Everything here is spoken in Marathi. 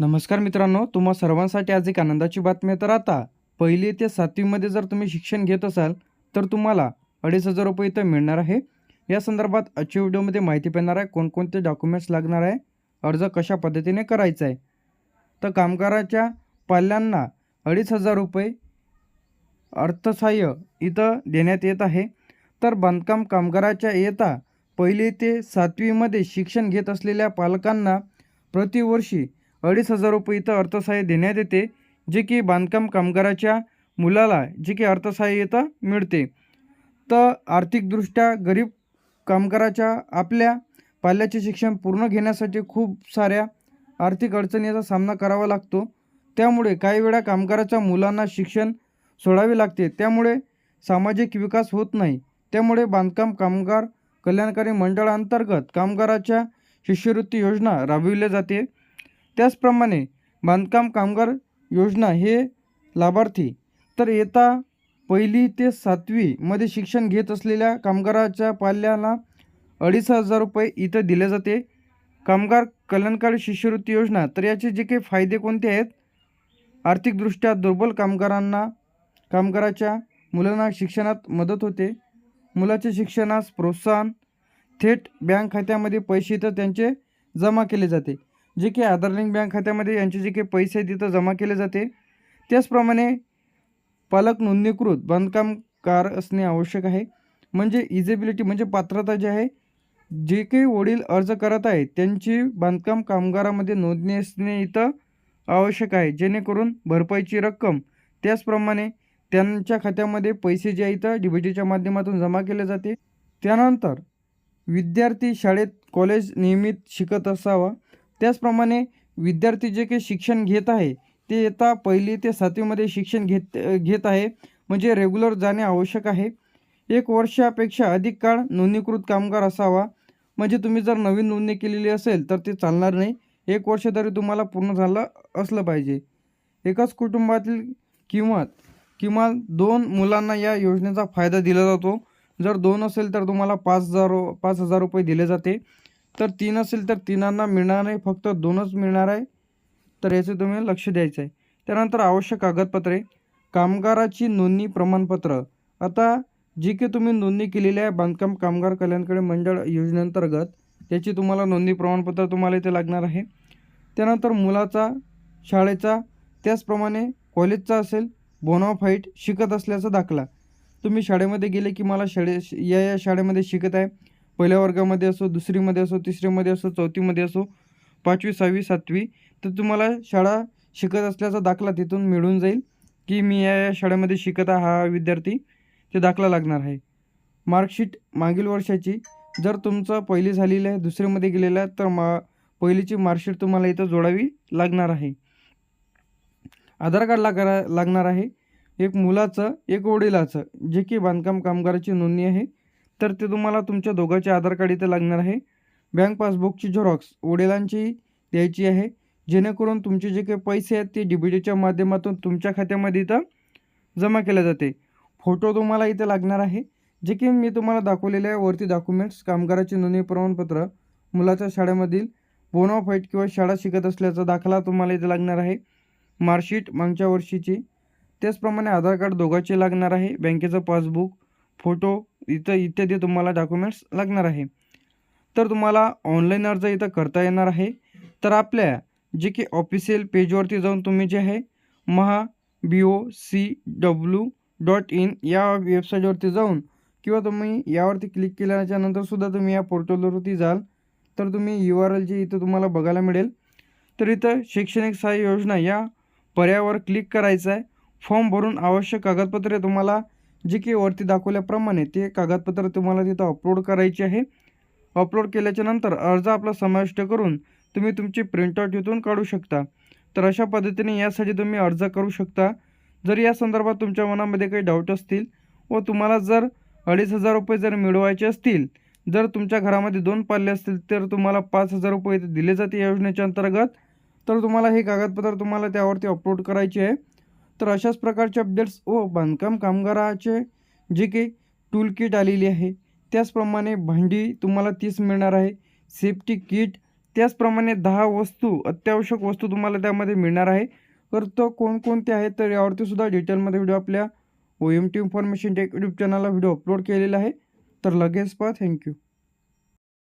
नमस्कार मित्रांनो तुम्हा सर्वांसाठी आज एक आनंदाची बातमी आहे. तर आता पहिली ते सातवीमध्ये जर तुम्ही शिक्षण घेत असाल तर तुम्हाला अडीच हजार रुपये इथं मिळणार आहे. या संदर्भात आजच्या व्हिडिओमध्ये माहिती मिळणार आहे कोणकोणते डॉक्युमेंट्स लागणार आहे अर्ज कशा पद्धतीने करायचा आहे. तर कामगाराच्या पाल्यांना अडीच हजार रुपये अर्थसहाय्य इथं देण्यात येत आहे. तर बांधकाम कामगाराच्या येता पहिली ते सातवीमध्ये शिक्षण घेत असलेल्या पालकांना प्रतिवर्षी अडीच हजार रुपये इथं अर्थसहाय्य देण्यात येते जे की बांधकाम कामगाराच्या मुलाला जे की अर्थसहाय्य इथं मिळते. तर आर्थिकदृष्ट्या गरीब कामगाराच्या आपल्या पाल्याचे शिक्षण पूर्ण घेण्यासाठी खूप साऱ्या आर्थिक अडचणीचा सामना करावा लागतो. त्यामुळे काही वेळा कामगाराच्या मुलांना शिक्षण सोडावे लागते. त्यामुळे सामाजिक विकास होत नाही. त्यामुळे बांधकाम कामगार कल्याणकारी मंडळांतर्गत कामगाराच्या शिष्यवृत्ती योजना राबविल्या जाते. त्याचप्रमाणे बांधकाम कामगार योजना हे लाभार्थी. तर येता पहिली ते सातवीमध्ये शिक्षण घेत असलेल्या कामगाराच्या पाल्याला अडीच हजार रुपये इथं दिले जाते. कामगार कल्याणकारी शिष्यवृत्ती योजना तर याचे जे काही फायदे कोणते आहेत? आर्थिकदृष्ट्या दुर्बल कामगारांना कामगाराच्या मुलांना शिक्षणात मदत होते. मुलाच्या शिक्षणास प्रोत्साहन थेट बँक खात्यामध्ये पैसे तर त्यांचे जमा केले जाते. जे की आधार लिंक बँक खात्यामध्ये यांचे जे काही पैसे आहेत तिथं जमा केले जाते. त्याचप्रमाणे पालक नोंदणीकृत बांधकामकार असणे आवश्यक आहे. म्हणजे इजेबिलिटी म्हणजे पात्रता जी आहे जे काही वडील अर्ज करत आहेत त्यांची बांधकाम कामगारामध्ये नोंदणी असणे इथं आवश्यक आहे. जेणेकरून भरपाईची रक्कम त्याचप्रमाणे त्यांच्या खात्यामध्ये पैसे जे आहे इथं डी बी टीच्या माध्यमातून जमा केले जाते. त्यानंतर विद्यार्थी शाळेत कॉलेज नियमित शिकत असावा. त्याचप्रमाणे विद्यार्थी जे काही शिक्षण घेत आहे ते येता पहिली ते सातवीमध्ये शिक्षण घेत घेत आहे. म्हणजे रेग्युलर जाणे आवश्यक आहे. एक वर्षापेक्षा अधिक काळ नोंदणीकृत कामगार असावा. म्हणजे तुम्ही जर नवीन नोंदणी केलेली असेल तर ते चालणार नाही. एक वर्ष तरी तुम्हाला पूर्ण झालं असलं पाहिजे. एकाच कुटुंबातील किंवा किमान दोन मुलांना या योजनेचा फायदा दिला जातो. जर दोन असेल तर तुम्हाला पाच हजार पाच हजार रुपये दिले जाते. तर तीन असेल तर तिनांना मिळणार नाही फक्त दोनच मिळणार आहे. तर याचं तुम्ही लक्ष द्यायचं आहे त्यानंतर आवश्यक कागदपत्रे कामगाराची नोंदणी प्रमाणपत्र. आता जी की तुम्ही नोंदणी केलेली आहे बांधकाम कामगार कल्याणकडे मंडळ योजनेअंतर्गत त्याची तुम्हाला नोंदणी प्रमाणपत्र तुम्हाला इथे लागणार आहे. त्यानंतर मुलाचा शाळेचा त्याचप्रमाणे कॉलेजचा असेल बोनाफाईट शिकत असल्याचा दाखला. तुम्ही शाळेमध्ये गेले की मला शाळे या या शाळेमध्ये शिकत आहे. पहिल्या वर्गामध्ये असो दुसरीमध्ये असो तिसरीमध्ये असो चौथीमध्ये असो पाचवी सहावी सातवी तर तुम्हाला शाळा शिकत असल्याचा दाखला तिथून मिळून जाईल की मी या या शाळेमध्ये शिकत आहे हा विद्यार्थी ते दाखला लागणार आहे. मार्कशीट मागील वर्षाची जर तुमचं पहिली झालेली आहे दुसरीमध्ये गेलेलं आहे तर मा पहिलीची मार्कशीट तुम्हाला इथं जोडावी लागणार आहे. आधार कार्ड लागा लागणार आहे. एक मुलाचं एक वडिलाचं जे की बांधकाम कामगाराची नोंदणी आहे. तर ते तुम्हाला तुमच्या दोघांचे आधार कार्ड इथं लागणार आहे. बँक पासबुकची झेरॉक्स वडिलांची द्यायची आहे. जेणेकरून तुमचे जे काही पैसे आहेत ते डी बी माध्यमातून तुमच्या खात्यामध्ये इथं जमा केले जाते. फोटो तुम्हाला इथे लागणार आहे. जे की मी तुम्हाला दाखवलेले आहे. वरती डॉक्युमेंट्स कामगाराचे नोंदणी प्रमाणपत्र मुलाच्या शाळेमधील बोनाफाईट किंवा शाळा शिकत असल्याचा दाखला तुम्हाला इथे लागणार आहे. मार्कशीट मागच्या वर्षीची. त्याचप्रमाणे आधार कार्ड दोघांचे लागणार आहे. बँकेचं पासबुक फोटो इथं इत्यादी तुम्हाला डॉक्युमेंट्स लागणार आहे. तर तुम्हाला ऑनलाईन अर्ज इथं करता येणार आहे. तर आपल्या जे की ऑफिशियल पेजवरती जाऊन तुम्ही जे आहे Maha B O C W dot in या वेबसाईटवरती जाऊन किंवा तुम्ही यावरती क्लिक केल्याच्यानंतरसुद्धा तुम्ही या पोर्टलवरती जाल. तर तुम्ही यू आर एल जी इथं तुम्हाला बघायला मिळेल. तर इथं शैक्षणिक सहाय्य योजना या पर्यायावर क्लिक करायचं आहे फॉर्म भरून आवश्यक कागदपत्रे तुम्हाला जे की वरती दाखवल्याप्रमाणे ते कागदपत्र तुम्हाला तिथं अपलोड करायचे आहे. अपलोड केल्याच्यानंतर अर्ज आपला समाविष्ट करून तुम्ही तुमची प्रिंटआउट इथून काढू शकता. तर अशा पद्धतीने यासाठी तुम्ही अर्ज करू शकता. जर या संदर्भात तुमच्या मनामध्ये काही डाऊट असतील व तुम्हाला जर अडीच हजार रुपये जर मिळवायचे असतील जर तुमच्या घरामध्ये दोन पाल्ले असतील तर तुम्हाला पाच हजार रुपये दिले जाते या योजनेच्या अंतर्गत. तर तुम्हाला हे कागदपत्र तुम्हाला त्यावरती अपलोड करायचे आहे. तर अशाच प्रकारचे अपडेट्स व बांधकाम कामगाराचे जे काही टूल किट आलेली आहे त्याचप्रमाणे भांडी तुम्हाला तीच मिळणार आहे. सेफ्टी किट त्याचप्रमाणे दहा वस्तू अत्यावश्यक वस्तू तुम्हाला त्यामध्ये मिळणार आहे. तर तो कोणकोणते आहेत तर यावरती सुद्धा डिटेलमध्ये व्हिडिओ आपल्या O M T information tech YouTube चॅनलला व्हिडिओ अपलोड केलेला आहे. तर लगेच पहा. थँक्यू